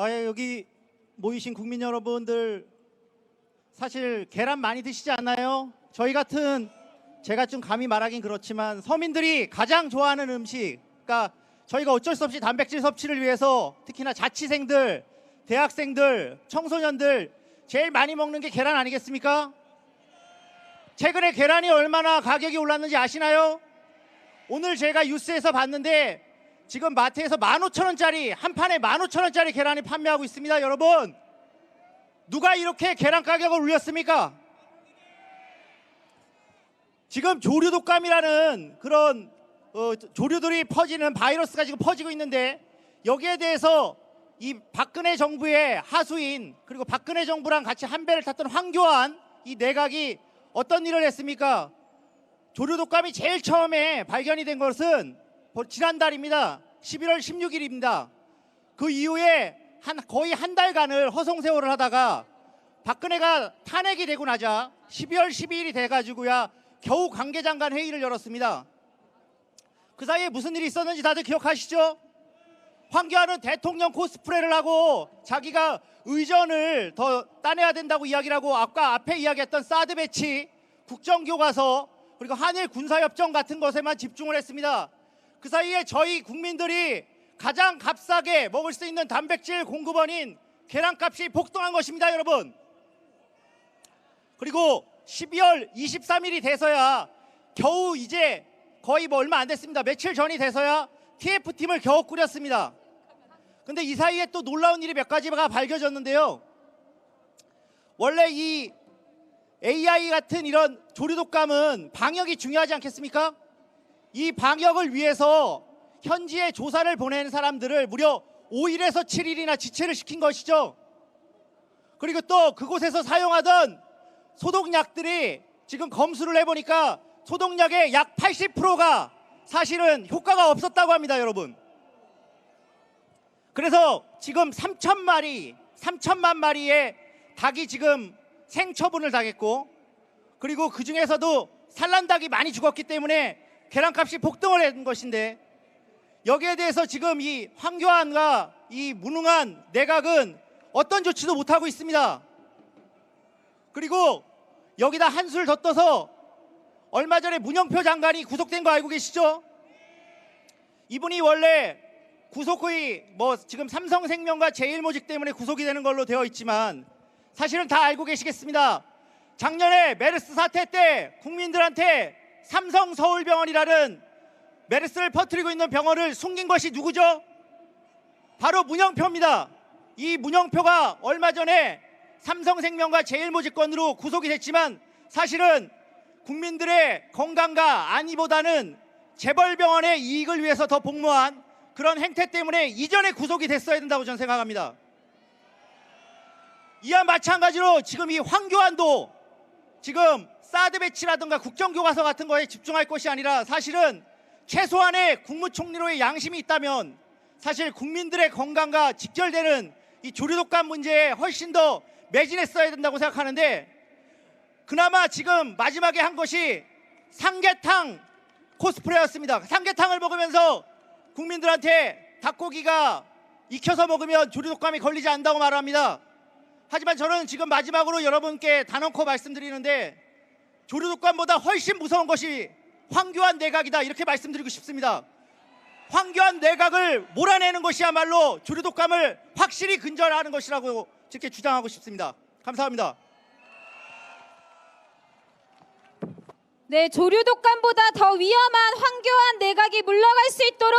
아, 여기 모이신 국민 여러분들 사실 계란 많이 드시지 않나요? 저희 같은 제가 좀 감히 말하긴 그렇지만 서민들이 가장 좋아하는 음식, 그러니까 저희가 어쩔 수 없이 단백질 섭취를 위해서 특히나 자취생들, 대학생들, 청소년들 제일 많이 먹는 게 계란 아니겠습니까? 최근에 계란이 얼마나 가격이 올랐는지 아시나요? 오늘 제가 뉴스에서 봤는데 지금 마트에서 15,000원짜리 한 판에 15,000원짜리 계란이 판매하고 있습니다. 여러분 누가 이렇게 계란 가격을 올렸습니까? 지금 조류 독감이라는 그런 어, 조류들이 퍼지는 바이러스가 지금 퍼지고 있는데 여기에 대해서 이 박근혜 정부의 하수인 그리고 박근혜 정부랑 같이 한 배를 탔던 황교안 이 내각이 어떤 일을 했습니까? 조류 독감이 제일 처음에 발견이 된 것은 지난달입니다. 11월 16일입니다. 그 이후에 한 거의 한 달간을 허송세월을 하다가 박근혜가 탄핵이 되고 나자 12월 12일이 돼가지고야 겨우 관계장관 회의를 열었습니다. 그 사이에 무슨 일이 있었는지 다들 기억하시죠? 황교안은 대통령 코스프레를 하고 자기가 의전을 더 따내야 된다고 이야기를 하고 아까 앞에 이야기했던 사드 배치, 국정교과서 그리고 한일 군사협정 같은 것에만 집중을 했습니다. 그 사이에 저희 국민들이 가장 값싸게 먹을 수 있는 단백질 공급원인 계란값이 폭등한 것입니다, 여러분. 그리고 12월 23일이 돼서야 겨우 이제 거의 뭐 얼마 안 됐습니다. 며칠 전이 돼서야 TF팀을 겨우 꾸렸습니다. 근데 이 사이에 또 놀라운 일이 몇 가지가 밝혀졌는데요. 원래 이 AI 같은 이런 조류독감은 방역이 중요하지 않겠습니까? 이 방역을 위해서 현지에 조사를 보낸 사람들을 무려 5일에서 7일이나 지체를 시킨 것이죠. 그리고 또 그곳에서 사용하던 소독약들이 지금 검수를 해보니까 소독약의 약 80%가 사실은 효과가 없었다고 합니다, 여러분. 그래서 지금 3천 마리, 3천만 마리의 닭이 지금 생처분을 당했고 그리고 그 중에서도 산란닭이 많이 죽었기 때문에 계란값이 폭등을 한 것인데 여기에 대해서 지금 이 황교안과 이 무능한 내각은 어떤 조치도 못하고 있습니다. 그리고 여기다 한술 더 떠서 얼마 전에 문영표 장관이 구속된 거 알고 계시죠? 이분이 원래 구속 후이 뭐 지금 삼성생명과 제일모직 때문에 구속이 되는 걸로 되어 있지만 사실은 다 알고 계시겠습니다. 작년에 메르스 사태 때 국민들한테 삼성 서울병원이라는 메르스를 퍼뜨리고 있는 병원을 숨긴 것이 누구죠? 바로 문영표입니다. 이 문영표가 얼마 전에 삼성생명과 제일모직건으로 구속이 됐지만 사실은 국민들의 건강과 안위보다는 재벌병원의 이익을 위해서 더 복무한 그런 행태 때문에 이전에 구속이 됐어야 된다고 저는 생각합니다. 이와 마찬가지로 지금 이 황교안도 지금 사드 배치라든가 국정교과서 같은 거에 집중할 것이 아니라 사실은 최소한의 국무총리로의 양심이 있다면 사실 국민들의 건강과 직결되는 이 조류독감 문제에 훨씬 더 매진했어야 된다고 생각하는데 그나마 지금 마지막에 한 것이 삼계탕 코스프레였습니다. 삼계탕을 먹으면서 국민들한테 닭고기가 익혀서 먹으면 조류독감이 걸리지 않는다고 말합니다. 하지만 저는 지금 마지막으로 여러분께 단언코 말씀드리는데 조류독감보다 훨씬 무서운 것이 황교안 내각이다 이렇게 말씀드리고 싶습니다. 황교안 내각을 몰아내는 것이야말로 조류독감을 확실히 근절하는 것이라고 이렇게 주장하고 싶습니다. 감사합니다. 네, 조류 독감보다 더 위험한 황교안 내각이 물러갈 수 있도록